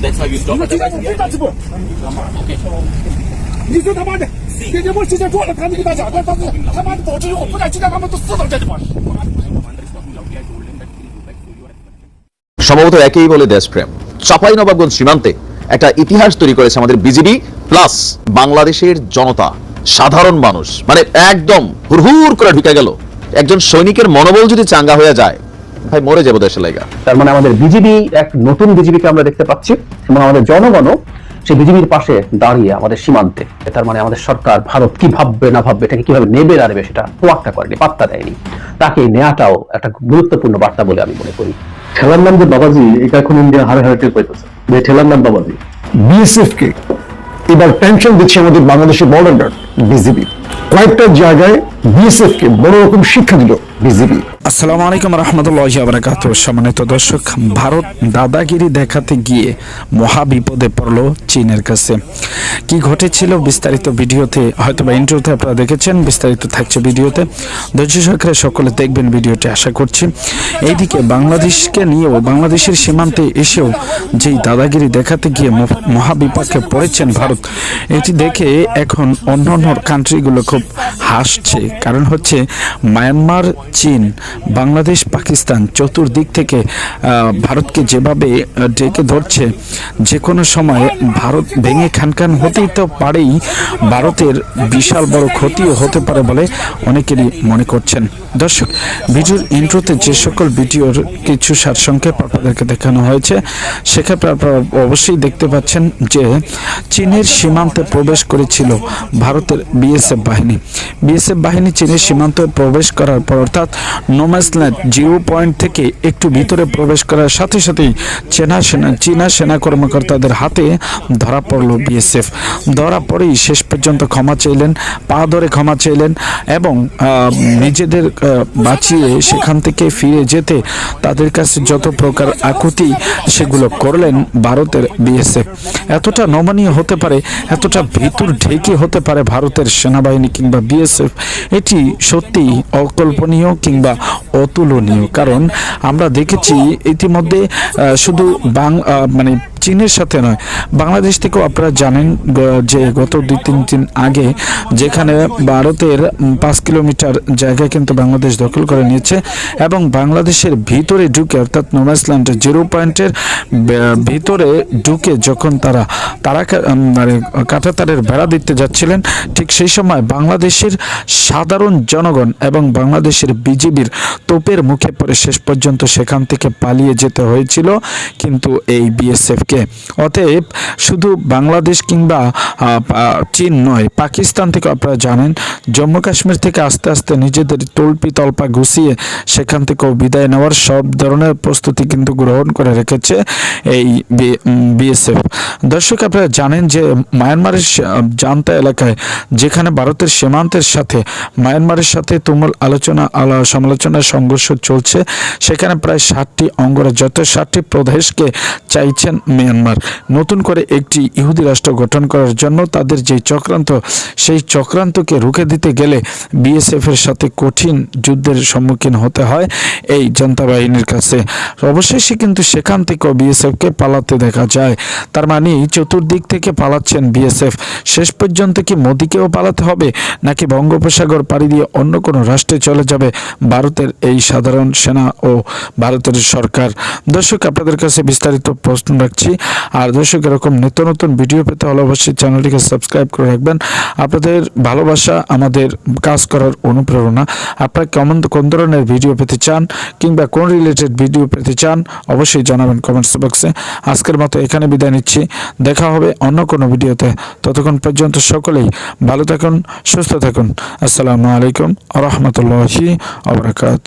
That's why we 你 stop 们 at 今 the 天 right 我非打 here. 直播。你说他妈的，给这波之前做了，他们给大家，他他他妈的保持以后，不然今天他们都死到这地方。 সম্ভবত একই বলে দেশপ্রেম চাপাই নবাবগঞ্জ সীমান্তে একটা ইতিহাস তৈরি করেছে আমাদের বিজিবি প্লাস বাংলাদেশের জনতা সাধারণ মানুষ মানে একদম হুড়হুড় করে ঢুকে গেল একজন সৈনিকের মনোবল যদি চাঙ্গা হয়ে যায় ভাই মরে যাব দেশের লাইগা। তার মানে আমাদের বিজিবি এক নতুন বিজিবিকে আমরা দেখতে পাচ্ছি এবং আমাদের জনগণও সেই বিজিবির পাশে দাঁড়িয়ে আমাদের সীমান্তে। তার মানে আমাদের সরকার ভারত কি ভাববে না ভাববে এটাকে কীভাবে নেবে না নেবে সেটা তোয়াক্কা করেনি পাত্তা দেয়নি। তাকে নেওয়াটাও একটা গুরুত্বপূর্ণ বার্তা বলে আমি মনে করি। ঠেলার নাম যে বাবাজি এটা এখন ইন্ডিয়া হারে হারে টের পাইতেছে। যে ঠেলার নাম বাবাজি। বিএসএফ কে এবার টেনশন দিচ্ছে আমাদের বাংলাদেশের বর্ডার গার্ড বিজিবি। কয়েকটা জায়গায় বিএসএফ কে বড় রকম শিক্ষা দিল বিজিবি। আসসালামু আলাইকুম রহমতুল্লাহ বারাকাত সম্মানিত দর্শক, ভারত দাদাগিরি দেখাতে গিয়ে মহা বিপদে পড়ল চীনের কাছে। কি ঘটেছিল বিস্তারিত ভিডিওতে হয়তো বা ইন্টারভিউতে আপনারা দেখেছেন, বিস্তারিত থাকছে ভিডিওতে। ধৈর্য সহকারে সকলে দেখবেন ভিডিওটি, আশা করছি। এইদিকে বাংলাদেশকে নিয়েও, বাংলাদেশের সীমান্তে এসেও যেই দাদাগিরি দেখাতে গিয়ে মহা বিপক্ষে পড়েছেন ভারত, এটি দেখে এখন অন্য অন্য কান্ট্রিগুলো খুব হাসছে। কারণ হচ্ছে মায়ানমার, চীন, বাংলাদেশ, পাকিস্তান চতুর্দিক থেকে ভারতকে যেভাবে ডেকে ধরছে যে কোনো সময় ভারত ভেঙে খানখান হতেই তো পারেই ভারতের বিশাল বড় ক্ষতিও হতে পারে বলে অনেকেরই মনে করছেন। দর্শক, ভিডিওর ইন্ট্রোতে যে সকল ভিডিওর কিছু সারসংক্ষেপ আপনাদেরকে দেখানো হয়েছে, সেক্ষেত্রে আপনারা অবশ্যই দেখতে পাচ্ছেন যে চীনের সীমান্তে প্রবেশ করেছিল ভারতের বিএসএফ বাহিনী। বিএসএফ বাহিনী চীনের সীমান্তে প্রবেশ করার পর অর্থাৎ নোম্যাসল্যান্ড জিরো পয়েন্ট থেকে একটু ভিতরে প্রবেশ করার সাথে সাথেই চেনা সেনা, চীনা সেনা কর্মকর্তাদের হাতে ধরা পড়ল বিএসএফ। ধরা পড়েই শেষ পর্যন্ত ক্ষমা চাইলেন, পা ধরে ক্ষমা চাইলেন এবং নিজেদের বাঁচিয়ে সেখান থেকে ফিরে যেতে তাদের কাছে যত প্রকার আকুতি সেগুলো করলেন ভারতের বিএসএফ। এতটা নমনীয় হতে পারে, এতটা ভিতর ঢেকে হতে পারে ভারতের সেনাবাহিনী। কিংবা বিএসএফ এটি সত্যি অকল্পনীয় কিংবা অতুলনীয়। কারণ আমরা দেখেছি ইতিমধ্যে শুধু বাং মানে চীনের সাথে নয়। বাংলাদেশ থেকেও আপনারা জানেন যে গত দুই তিন দিন আগে যেখানে ভারতের পাঁচ কিলোমিটার জায়গায় কিন্তু বাংলাদেশ দখল করে নিয়েছে এবং বাংলাদেশের ভিতরে ঢুকে, অর্থাৎ নোম্যাসল্যান্ডের জিরো পয়েন্টের ভিতরে ঢুকে যখন তারা তারা মানে কাঁটাতারের বেড়া দিতে যাচ্ছিলেন, ঠিক সেই সময় বাংলাদেশের সাধারণ জনগণ এবং বাংলাদেশের বিজিবির তোপের মুখে পড়ে শেষ পর্যন্ত সেখান থেকে পালিয়ে যেতে হয়েছিল। কিন্তু এই বিএসএফকে অতএব শুধু বাংলাদেশ কিংবা চীন নয়, পাকিস্তান থেকে আপনারা জানেন, জম্মু কাশ্মীর থেকে আস্তে আস্তে নিজেদের তল্পি তল্পা গুছিয়ে সেখান থেকেও বিদায় নেওয়ার সব ধরনের প্রস্তুতি কিন্তু গ্রহণ করে রেখেছে এই বিএসএফ। দর্শক, আপনারা জানেন যে মায়ানমারের জান্তা এলাকায়, যেখানে ভারতের সীমান্তের সাথে, মায়ানমারের সাথে তুমুল আলোচনা, আলো- সমালোচনা, সংঘর্ষ চলছে, সেখানে প্রায় ষাটটি অঙ্গরাজ্য ষাটটি প্রদেশকে চাইছেন মিয়ানমার। নতুন করে একটি ইহুদি রাষ্ট্র গঠন করার জন্য তাদের যে চক্রান্ত, সেই চক্রান্তকে রুখে দিতে গেলে বিএসএফ এর সাথে কঠিন যুদ্ধের সম্মুখীন হতে হয় এই জনতা বাহিনীর কাছে। অবশেষে কিন্তু সেখান থেকেও বিএসএফকে পালাতে দেখা যায়। তার মানে চতুর্দিক থেকে পালাচ্ছেন বিএসএফ। শেষ পর্যন্ত কি মোদিকেও পালাতে হবে, নাকি বঙ্গোপসাগর পাড়ি দিয়ে অন্য কোনো রাষ্ট্রে চলে যাবে ভারতের এই সাধারণ সেনা ও ভারতের সরকার? দর্শক, আপনাদের কাছে বিস্তারিত প্রশ্ন রাখছি। আর দর্শক, এরকম নিত্য নতুন ভিডিও পেতে হলে অবশ্যই চ্যানেলটিকে সাবস্ক্রাইব করে রাখবেন। আপনাদের ভালোবাসা আমাদের কাজ করার অনুপ্রেরণা। আপনারা কেমন, কোন ধরনের ভিডিও পেতে চান কিংবা কোন রিলেটেড ভিডিও পেতে চান, অবশ্যই জানাবেন কমেন্টস বক্সে আজকের মতো এখানে বিদায় নিচ্ছি। দেখা হবে অন্য কোনো ভিডিওতে। ততক্ষণ পর্যন্ত সকলেই ভালো থাকুন, সুস্থ থাকুন। আসসালামু আলাইকুম রহমতুল্লাহি আবরাকাত